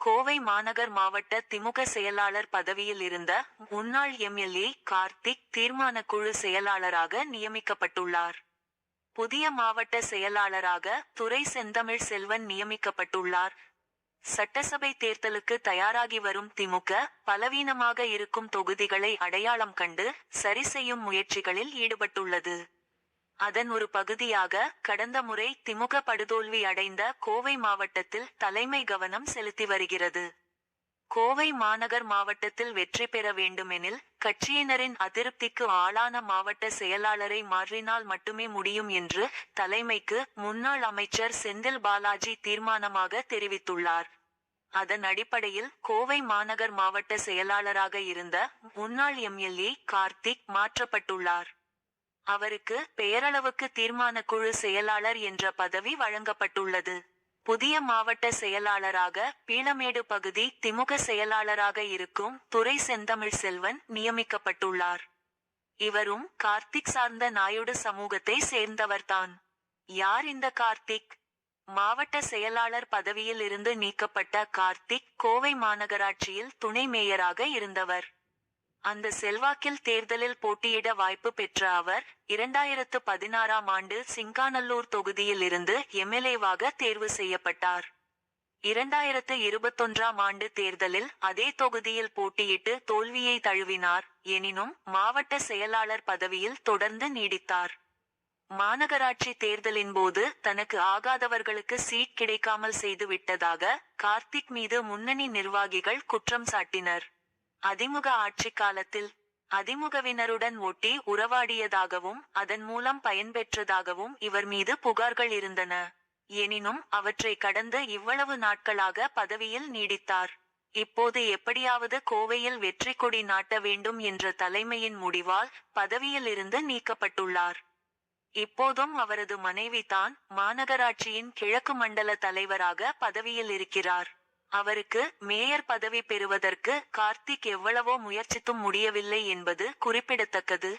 கோவை மாநகர் மாவட்ட திமுக செயலாளர் பதவியில் இருந்த முன்னாள் எம்எல்ஏ கார்த்திக் தீர்மான குழு செயலாளராக நியமிக்கப்பட்டுள்ளார். புதிய மாவட்ட செயலாளராக துறை செந்தமிழ் செல்வன் நியமிக்கப்பட்டுள்ளார். சட்டசபை தேர்தலுக்கு தயாராகி வரும் திமுக பலவீனமாக இருக்கும் தொகுதிகளை அடையாளம் கண்டு சரி செய்யும் முயற்சிகளில் ஈடுபட்டுள்ளது. அதன் ஒரு பகுதியாக கடந்த முறை திமுக படுதோல்வி அடைந்த கோவை மாவட்டத்தில் தலைமை கவனம் செலுத்தி வருகிறது. கோவை மாநகர் மாவட்டத்தில் வெற்றி பெற வேண்டுமெனில் கட்சியினரின் அதிருப்திக்கு ஆளான மாவட்ட செயலாளரை மாற்றினால் மட்டுமே முடியும் என்று தலைமைக்கு முன்னாள் அமைச்சர் செந்தில் பாலாஜி தீர்மானமாக தெரிவித்துள்ளார். அதன் அடிப்படையில் கோவை மாநகர் மாவட்ட செயலாளராக இருந்த முன்னாள் எம்எல்ஏ கார்த்திக் மாற்றப்பட்டுள்ளார். அவருக்கு பெயரளவுக்கு தீர்மான குழு செயலாளர் என்ற பதவி வழங்கப்பட்டுள்ளது. புதிய மாவட்ட செயலாளராக பீளமேடு பகுதி திமுக செயலாளராக இருக்கும் துறை செந்தமிழ் செல்வன் நியமிக்கப்பட்டுள்ளார். இவரும் கார்த்திக் சார்ந்த நாயுடு சமூகத்தை சேர்ந்தவர்தான். யார் இந்த கார்த்திக்? மாவட்ட செயலாளர் பதவியில் இருந்து நீக்கப்பட்ட கார்த்திக் கோவை மாநகராட்சியில் துணை மேயராக இருந்தவர். அந்த செல்வாக்கில் தேர்தலில் போட்டியிட வாய்ப்பு பெற்ற அவர் இரண்டாயிரத்து பதினாறாம் ஆண்டு சிங்காநல்லூர் தொகுதியில் இருந்து எம்எல்ஏவாக தேர்வு செய்யப்பட்டார். இரண்டாயிரத்து இருபத்தொன்றாம் ஆண்டு தேர்தலில் அதே தொகுதியில் போட்டியிட்டு தோல்வியை தழுவினார். எனினும் மாவட்ட செயலாளர் பதவியில் தொடர்ந்து நீடித்தார். மாநகராட்சி தேர்தலின் போது தனக்கு ஆகாதவர்களுக்கு சீட் கிடைக்காமல் செய்துவிட்டதாக கார்த்திக் மீது முன்னணி நிர்வாகிகள் குற்றம் சாட்டினர். அதிமுக ஆட்சி காலத்தில் அதிமுகவினருடன் ஒட்டி உறவாடியதாகவும் அதன் மூலம் பயன்பெற்றதாகவும் இவர் மீது புகார்கள் இருந்தன. எனினும் அவற்றை கடந்து இவ்வளவு நாட்களாக பதவியில் நீடித்தார். இப்போது எப்படியாவது கோவையில் வெற்றி கொடி நாட்ட வேண்டும் என்ற தலைமையின் முடிவால் பதவியில் இருந்து நீக்கப்பட்டுள்ளார். இப்போதும் அவரது மனைவி தான் மாநகராட்சியின் கிழக்கு மண்டல தலைவராக பதவியில் இருக்கிறார். அவருக்கு மேயர் பதவி பெறுவதற்கு கார்த்திக் எவ்வளவோ முயற்சித்தும் முடியவில்லை என்பது குறிப்பிடத்தக்கது.